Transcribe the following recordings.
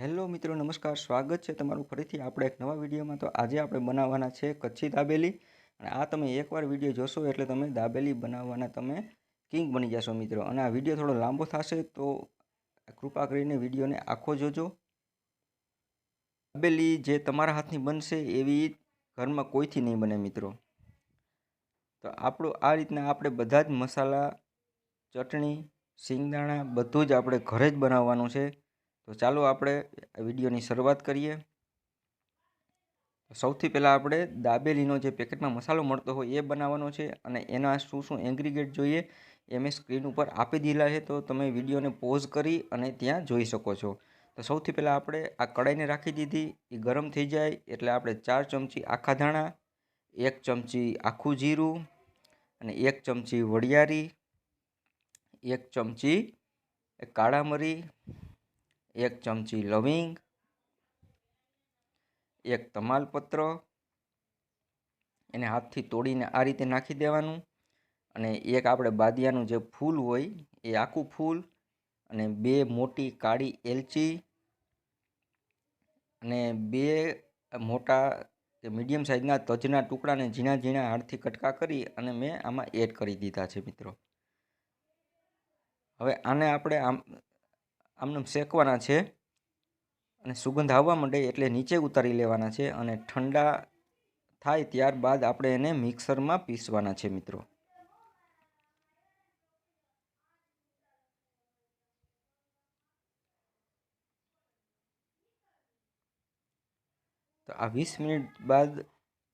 Hello મિત્રો, નમસ્કાર. સ્વાગત છે તમારું ફરીથી આપણે એક નવા વિડીયોમાં. તો આજે આપણે બનાવવાના છે કચ્છી દાબેલી. અને આ તમે એકવાર વીડિયો જોશો એટલે તમે દાબેલી બનાવવાના તમે કિંગ બની જશો મિત્રો. અને આ વીડિયો થોડો લાંબો થશે, તો કૃપા કરીને વિડીયોને આખો જોજો. દાબેલી જે તમારા હાથની બનશે એવી ઘરમાં કોઈથી નહીં બને મિત્રો. તો આપણું આ રીતના આપણે બધા જ મસાલા, ચટણી સિંગદાણા બધું જ આપણે ઘરે જ બનાવવાનું છે. તો ચાલો આપણે વિડીયોની શરૂઆત કરીએ. સૌથી પહેલાં આપણે દાબેલીનો જે પેકેટમાં મસાલો મળતો હોય એ બનાવવાનો છે અને એના શું શું એન્ગ્રીગેટ જોઈએ એ મેં સ્ક્રીન ઉપર આપી દીધા છે. તો તમે વિડીયોને પોઝ કરી અને ત્યાં જોઈ શકો છો. તો સૌથી પહેલાં આપણે આ કડાઈને રાખી દીધી. એ ગરમ થઈ જાય એટલે આપણે ચાર ચમચી આખા ધાણા, એક ચમચી આખું જીરું અને એક ચમચી વડિયારી, એક ચમચી કાળા મરી એક ચમચી લવિંગ, એક તમાલપત્ર, એને હાથથી તોડીને આ રીતે નાખી દેવાનું અને એક આપણે બાદિયાનું જે ફૂલ હોય એ આખું ફૂલ અને બે મોટી કાળી એલચી અને બે મોટા મીડિયમ સાઇઝના તજના ટુકડાને ઝીણા ઝીણા હાથથી કટકા કરી અને મેં આમાં એડ કરી દીધા છે મિત્રો. હવે આને આપણે આમ આમને શેકવાના છે અને સુગંધ આવવા માંડે એટલે નીચે ઉતારી લેવાના છે અને ઠંડા થાય ત્યારબાદ આપણે એને મિક્સરમાં પીસવાના છે મિત્રો. તો આ વીસ મિનિટ બાદ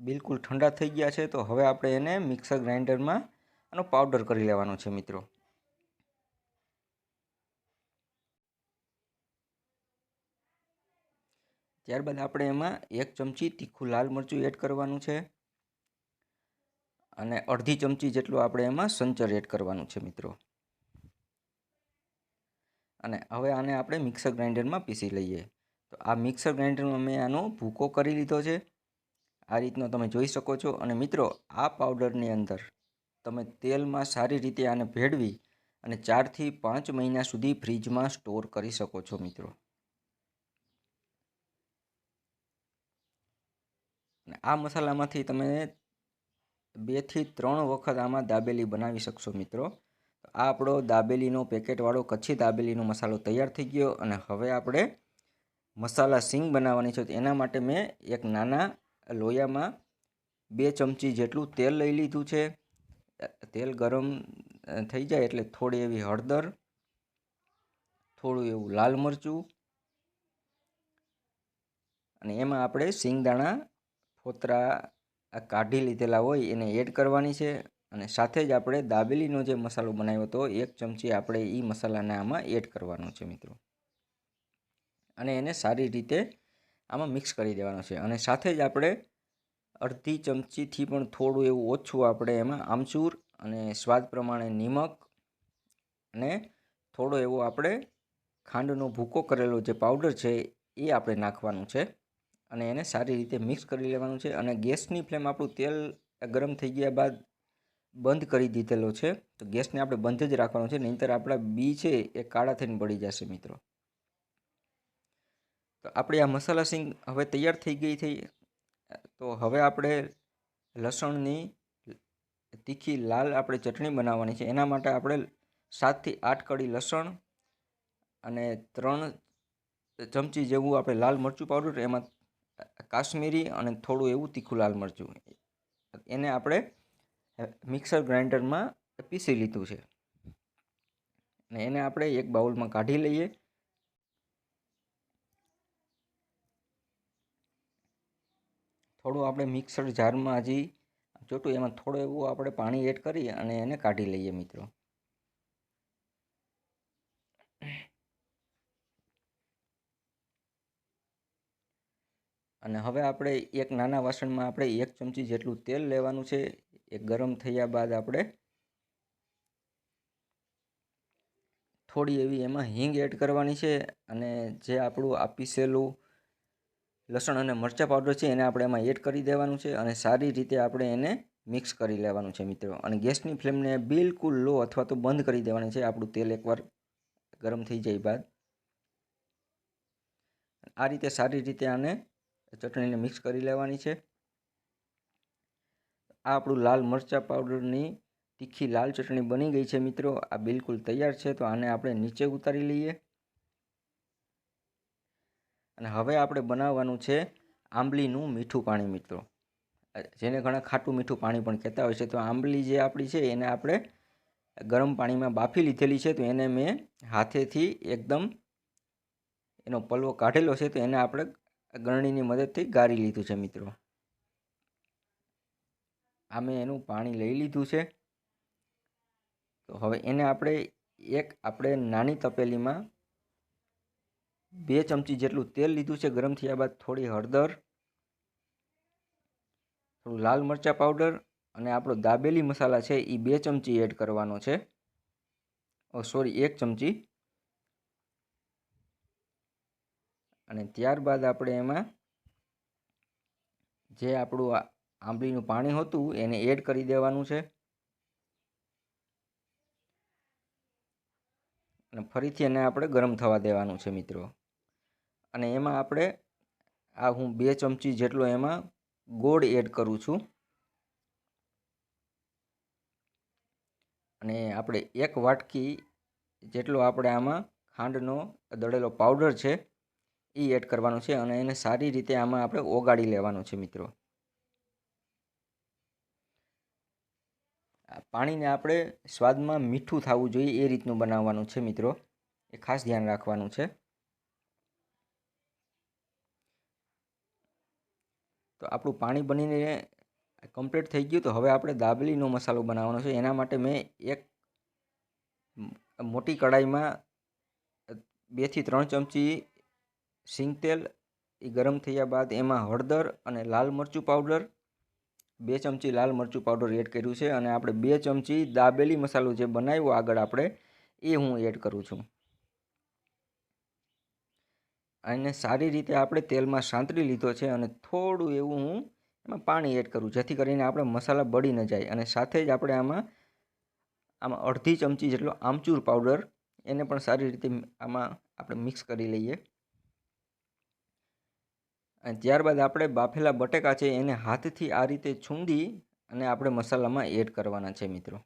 બિલકુલ ઠંડા થઈ ગયા છે તો હવે આપણે એને મિક્સર ગ્રાઇન્ડરમાં આનો પાવડર કરી લેવાનો છે મિત્રો. ત્યારબાદ આપણે એમાં એક ચમચી તીખું લાલ મરચું એડ કરવાનું છે. અને અડધી ચમચી જેટલું આપણે એમાં સંચર એડ કરવાનું છે મિત્રો. અને હવે આને આપણે મિક્સર ગ્રાઇન્ડરમાં પીસી લઈએ. તો આ મિક્સર ગ્રાઇન્ડરમાં મેં આનો ભૂકો કરી લીધો છે. આ રીતનો તમે જોઈ શકો છો. અને મિત્રો, આ પાવડરની અંદર તમે તેલમાં સારી રીતે આને ભેળવી અને ચારથી પાંચ મહિના સુધી ફ્રીજમાં સ્ટોર કરી શકો છો મિત્રો. અને આ મસાલામાંથી તમે બેથી ત્રણ વખત આમાં દાબેલી બનાવી શકશો મિત્રો. આ આપણો દાબેલીનો પેકેટવાળો, કચ્છી દાબેલીનો મસાલો તૈયાર થઈ ગયો અને હવે આપણે મસાલા સિંગ બનાવવાની છે. એના માટે મેં એક નાના લોયામાં બે ચમચી જેટલું તેલ લઈ લીધું છે. તેલ ગરમ થઈ જાય એટલે થોડી એવી હળદર, થોડું એવું લાલ મરચું અને એમાં આપણે સિંગદાણા ફોતરા કાઢી લીધેલા હોય એને એડ કરવાની છે અને સાથે જ આપણે દાબેલીનો જે મસાલો બનાવ્યો હતો, એક ચમચી આપણે એ મસાલાને આમાં એડ કરવાનો છે મિત્રો. અને એને સારી રીતે આમાં મિક્સ કરી દેવાનો છે. અને સાથે જ આપણે અડધી ચમચીથી પણ થોડું એવું ઓછું આપણે એમાં આમચૂર અને સ્વાદ પ્રમાણે નિમક અને થોડો એવો આપણે ખાંડનો ભૂકો કરેલો જે પાવડર છે એ આપણે નાખવાનું છે. અને એને સારી રીતે મિક્સ કરી લેવાનું છે અને ગેસની ફ્લેમ આપણું તેલ ગરમ થઈ ગયા બાદ બંધ કરી દીધેલો છે. તો ગેસને આપણે બંધ જ રાખવાનો છે, નહીંતર આપણા બી છે એ કાળા થઈને પડી જશે મિત્રો. તો આપણી આ મસાલા સિંગ હવે તૈયાર થઈ ગઈ થઈ. તો હવે આપણે લસણની તીખી લાલ આપણે ચટણી બનાવવાની છે. એના માટે આપણે સાતથી આઠ કડી લસણ અને ત્રણ ચમચી જેવું આપણે લાલ મરચું પાવડર એમાં કાશ્મીરી અને થોડું એવું તીખું લાલ મરચું. એને આપણે મિક્સર ગ્રાઇન્ડરમાં પીસી લીધું છે. અને એને આપણે એક બાઉલમાં કાઢી લઈએ. થોડું આપણે મિક્સર જારમાં હજી, જોટું એમાં થોડું એવું આપણે પાણી એડ કરી અને એને કાઢી લઈએ મિત્રો. અને હવે આપણે એક નાના વાસણમાં આપણે એક ચમચી જેટલું તેલ લેવાનું છે. એ ગરમ થયા બાદ આપણે થોડી એવી એમાં હિંગ એડ કરવાની છે અને જે આપણું આ પીસેલું લસણ અને મરચાં પાવડર છે એને આપણે એમાં એડ કરી દેવાનું છે અને સારી રીતે આપણે એને મિક્સ કરી લેવાનું છે મિત્રો. અને ગેસની ફ્લેમને બિલકુલ લો અથવા તો બંધ કરી દેવાની છે. આપણું તેલ એકવાર ગરમ થઈ જાય બાદ. આ રીતે સારી રીતે આને ચટણીને મિક્સ કરી લેવાની છે. આ આપણું લાલ મરચાં પાવડરની તીખી લાલ ચટણી બની ગઈ છે મિત્રો. આ બિલકુલ તૈયાર છે, તો આને આપણે નીચે ઉતારી લઈએ. અને હવે આપણે બનાવવાનું છે આંબલીનું મીઠું પાણી મિત્રો. જેને ઘણા ખાટું મીઠું પાણી પણ કહેતા હોય છે, તો આંબલી જે આપણી છે, એને આપણે ગરમ પાણીમાં બાફી લીધેલી છે, તો એને મેં હાથેથી એકદમ એનો પલવો કાઢેલો છે, તો એને આપણે ગરણીની મદદથી ગાળી લીધું છે મિત્રો. આ મેં એનું પાણી લઈ લીધું છે. તો હવે એને આપણે એક આપણે નાની તપેલીમાં બે ચમચી જેટલું તેલ લીધું છે. ગરમ થયા બાદ થોડી હળદર, થોડું લાલ મરચાં પાવડર અને આપણો દાબેલી મસાલા છે એ બે ચમચી એડ કરવાનો છે. ઓ સોરી, એક ચમચી અને ત્યારબાદ આપણે એમાં જે આપણું આંબલીનું પાણી હતું, એને એડ કરી દેવાનું છે. અને ફરીથી એને આપણે ગરમ થવા દેવાનું છે મિત્રો. અને એમાં આપણે આ હું બે ચમચી જેટલો એમાં ગોળ એડ કરું છું. અને આપણે એક વાટકી જેટલો આપણે આમાં ખાંડનો દળેલો પાવડર છે એ એડ કરવાનું છે અને એને સારી રીતે આમાં આપણે ઓગાળી લેવાનું છે મિત્રો. પાણીને આપણે સ્વાદમાં મીઠું થવું જોઈએ એ રીતનું બનાવવાનું છે મિત્રો. એ ખાસ ધ્યાન રાખવાનું છે. તો આપણું પાણી બનીને કમ્પ્લીટ થઈ ગયું. તો હવે આપણે દાબેલીનો મસાલો બનાવવાનો છે. એના માટે મેં એક મોટી કઢાઈમાં બેથી ત્રણ ચમચી સિંગ તેલ એ ગરમ થયા બાદ એમાં હળદર અને લાલ મરચું પાવડર, બે ચમચી લાલ મરચું પાવડર એડ કર્યું છે અને આપણે બે ચમચી દાબેલી મસાલો જે બનાવ્યો આગળ આપણે, એ હું એડ કરું છું. અને સારી રીતે આપણે તેલમાં સાંતળી લીધો છે અને થોડું એવું હું એમાં પાણી એડ કરું, જેથી કરીને આપણે મસાલા બળી ન જાય અને સાથે જ આપણે આમાં આમાં અડધી ચમચી જેટલો આમચૂર પાવડર, એને પણ સારી રીતે આમાં આપણે મિક્સ કરી લઈએ. અને ત્યારબાદ આપણે બાફેલા બટેકા છે એને હાથથી આ રીતે છૂંદી અને આપણે મસાલામાં એડ કરવાના છે મિત્રો.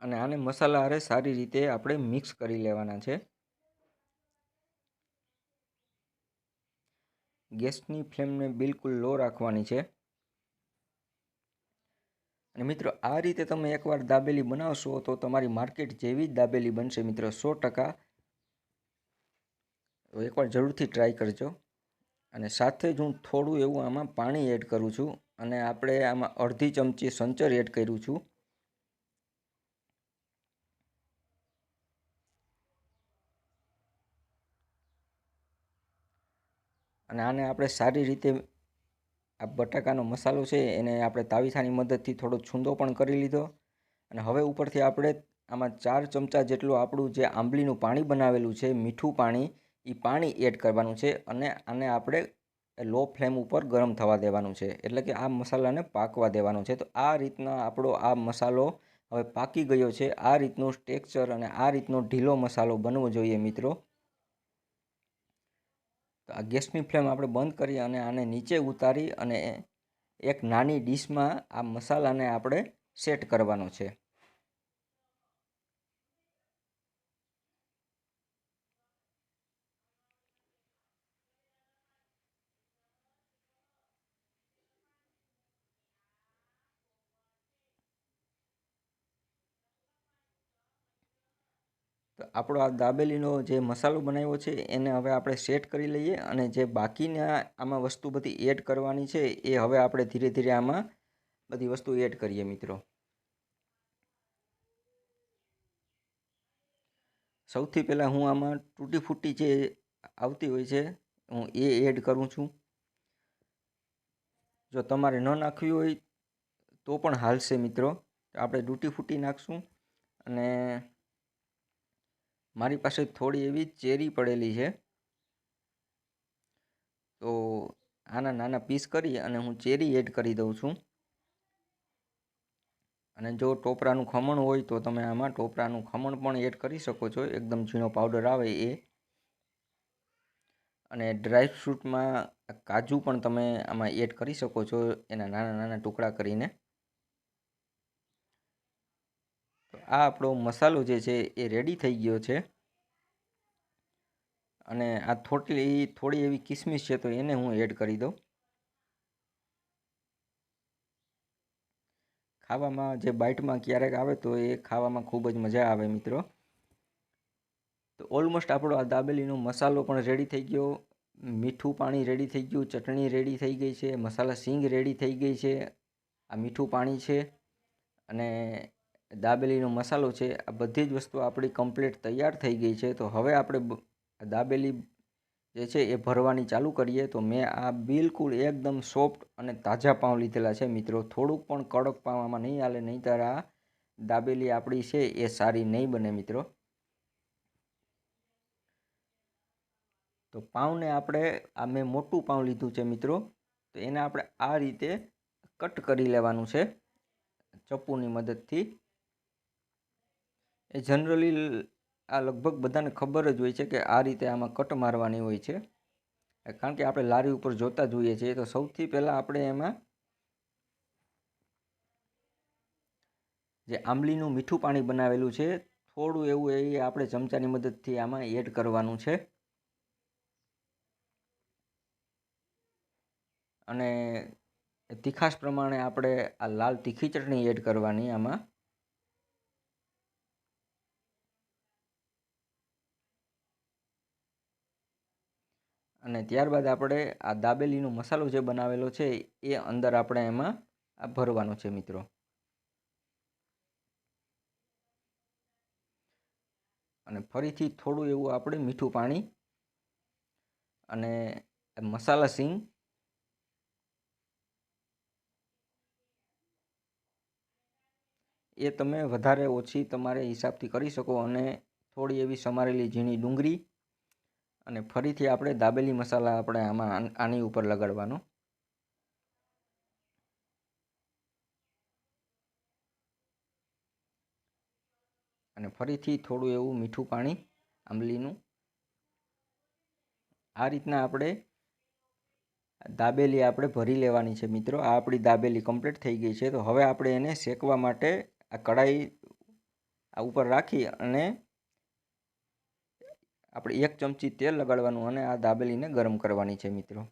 અને આને મસાલા હારે સારી રીતે આપણે મિક્સ કરી લેવાના છે. ગેસની ફ્લેમને બિલકુલ લો રાખવાની છે. અને મિત્રો, આ રીતે તમે એકવાર દાબેલી બનાવશો તો તમારી માર્કેટ જેવી જ દાબેલી બનશે. મિત્રો, સો ટકા તો એકવાર જરૂરથી ટ્રાય કરજો. અને સાથે જ હું થોડું એવું આમાં પાણી એડ કરું છું અને આપણે આમાં અડધી ચમચી સંચર એડ કર્યું છું. અને આને આપણે સારી રીતે આ બટાકાનો મસાલો છે એને આપણે તાવીથાની મદદથી થોડો છૂંદો પણ કરી લીધો. અને હવે ઉપરથી આપણે આમાં ચાર ચમચા જેટલું આપણું જે આંબલીનું પાણી બનાવેલું છે મીઠું પાણી એ પાણી એડ કરવાનું છે અને આને આપણે લો ફ્લેમ ઉપર ગરમ થવા દેવાનું છે. એટલે કે આ મસાલાને પાકવા દેવાનો છે. તો આ રીતના આપણો આ મસાલો હવે પાકી ગયો છે. આ રીતનું ટેક્સચર અને આ રીતનો ઢીલો મસાલો બનવો જોઈએ મિત્રો. તો આ ગેસની ફ્લેમ આપણે બંધ કરી અને આને નીચે ઉતારી અને એક નાની ડીશમાં આ મસાલાને આપણે સેટ કરવાનો છે. તો આપણો આ દાબેલીનો જે મસાલો બનાવ્યો છે, એને હવે આપણે સેટ કરી લઈએ અને જે બાકીના આમાં વસ્તુ બધી એડ કરવાની છે, એ હવે આપણે ધીરે ધીરે આમાં બધી વસ્તુ એડ કરીએ મિત્રો. સૌથી પહેલાં હું આમાં તૂટી ફૂટી જે આવતી હોય છે, હું એ એડ કરું છું. જો તમારે ન નાખવી હોય તો પણ હાલશે મિત્રો. આપણે તૂટી ફૂટી નાખશું અને મારી પાસે થોડી એવી ચેરી પડેલી છે. તો આના નાના પીસ કરી અને હું ચેરી એડ કરી દઉં છું. અને જો ટોપરાનું ખમણ હોય તો તમે આમાં ટોપરાનું ખમણ પણ એડ કરી શકો છો. એકદમ ઝીણો પાવડર આવે એ. અને ડ્રાયફ્રૂટમાં કાજુ પણ તમે આમાં એડ કરી શકો છો એના નાના નાના ટુકડા કરીને તો આ આપણો મસાલો જે છે એ રેડી થઈ ગયો છે. અને આ થોડી થોડી એવી કિસમિસ છે તો એને હું એડ કરી દઉં. ખાવામાં જે બાઇટમાં ક્યારેક આવે તો એ ખાવામાં ખૂબ જ મજા આવે મિત્રો. તો ઓલમોસ્ટ આપણો આ દાબેલીનો મસાલો પણ રેડી થઈ ગયો. મીઠું પાણી રેડી થઈ ગયું, ચટણી રેડી થઈ ગઈ છે, મસાલા સિંગ રેડી થઈ ગઈ છે. આ મીઠું પાણી છે. અને દાબેલીનો મસાલો છે, આ બધી જ વસ્તુ આપણી કમ્પ્લીટ તૈયાર થઈ ગઈ છે. તો હવે આપણે દાબેલી જે છે એ ભરવાની ચાલુ કરીએ. તો મેં આ બિલકુલ એકદમ સોફ્ટ અને તાજા પાઉં લીધેલા છે મિત્રો. થોડુંક પણ કડક પાવામાં નહીં હાલે, નહીંતર આ દાબેલી આપણી છે એ સારી નહીં બને મિત્રો. તો પાઉંને આપણે, આ મેં મોટું પાઉં લીધું છે મિત્રો. તો એને આપણે આ રીતે કટ કરી લેવાનું છે ચપ્પુની મદદથી. એ જનરલી આ લગભગ બધાને ખબર જ હોય છે કે આ રીતે આમાં કટ મારવાની હોય છે. કારણ કે આપણે લારી ઉપર જોતા જોઈએ છીએ, તો સૌથી પહેલાં આપણે એમાં જે આંબલીનું મીઠું પાણી બનાવેલું છે, થોડું એવું એ આપણે ચમચાની મદદથી આમાં એડ કરવાનું છે. અને તીખાશ પ્રમાણે આપણે આ લાલ તીખી ચટણી એડ કરવાની આમાં. અને ત્યારબાદ આપણે આ દાબેલીનો મસાલો જે બનાવેલો છે, એ અંદર આપણે એમાં આ ભરવાનો છે મિત્રો. અને ફરીથી થોડું એવું આપણે મીઠું પાણી અને મસાલા સિંગ એ તમે વધારે ઓછી તમારે હિસાબથી કરી શકો અને થોડી એવી સમારેલી ઝીણી ડુંગળી અને ફરીથી આપણે દાબેલી મસાલા આપણે આમાં આની ઉપર લગાડવાનો. અને ફરીથી થોડું એવું મીઠું પાણી, આંબલીનું. આ રીતના આપણે દાબેલી આપણે ભરી લેવાની છે મિત્રો. આ આપણી દાબેલી કમ્પ્લીટ થઈ ગઈ છે. તો હવે આપણે એને શેકવા માટે આ કઢાઈ આ ઉપર રાખી અને આપણે એક ચમચી તેલ લગાડવાનું અને આ દાબેલીને ગરમ કરવાની છે મિત્રો.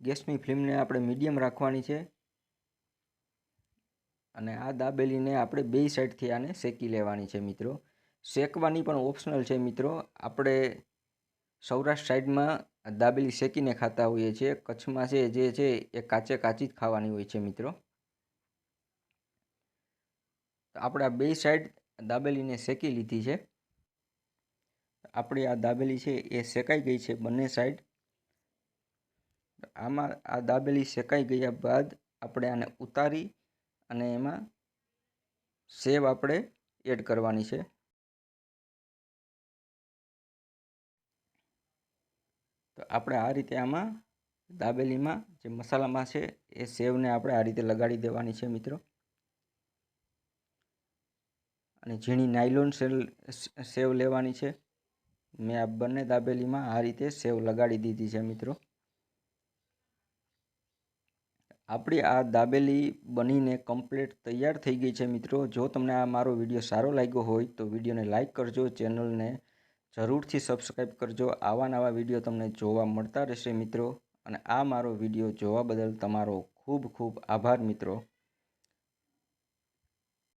ગેસની ફ્લેમને આપણે મીડિયમ રાખવાની છે અને આ દાબેલીને આપણે બે સાઈડથી આને શેકી લેવાની છે મિત્રો. શેકવાની પણ ઓપ્શનલ છે મિત્રો. આપણે સૌરાષ્ટ્ર સાઈડમાં દાબેલી શેકીને ખાતા હોઈએ છીએ. કચ્છમાં છે જે છે એ કાચે કાચી જ ખાવાની હોય છે મિત્રો. આપણે બે સાઈડ દાબેલીને શેકી લીધી છે. આપણી આ દાબેલી છે એ શેકાઈ ગઈ છે બંને સાઈડ. આમાં આ દાબેલી શેકાઈ ગયા બાદ આપણે આને ઉતારી અને એમાં સેવ આપણે એડ કરવાની છે. આપણે આ રીતે આમાં દાબેલીમાં જે મસાલામાં છે એ સેવને આપણે આ રીતે લગાડી દેવાની છે મિત્રો. અને ઝીણી નાયલોન સેલ સેવ લેવાની છે. મેં આ બંને દાબેલીમાં આ રીતે સેવ લગાડી દીધી છે મિત્રો. આપણી આ દાબેલી બનીને કમ્પ્લીટ તૈયાર થઈ ગઈ છે મિત્રો. જો તમને આ મારો વીડિયો સારો લાગ્યો હોય તો વિડીયોને લાઇક કરજો, ચેનલને જરૂરથી સબસ્ક્રાઈબ કરજો. આવા નવા વીડિયો તમને જોવા મળતા રહેશે મિત્રો. અને આ મારો વીડિયો જોવા બદલ તમારો ખૂબ ખૂબ આભાર મિત્રો.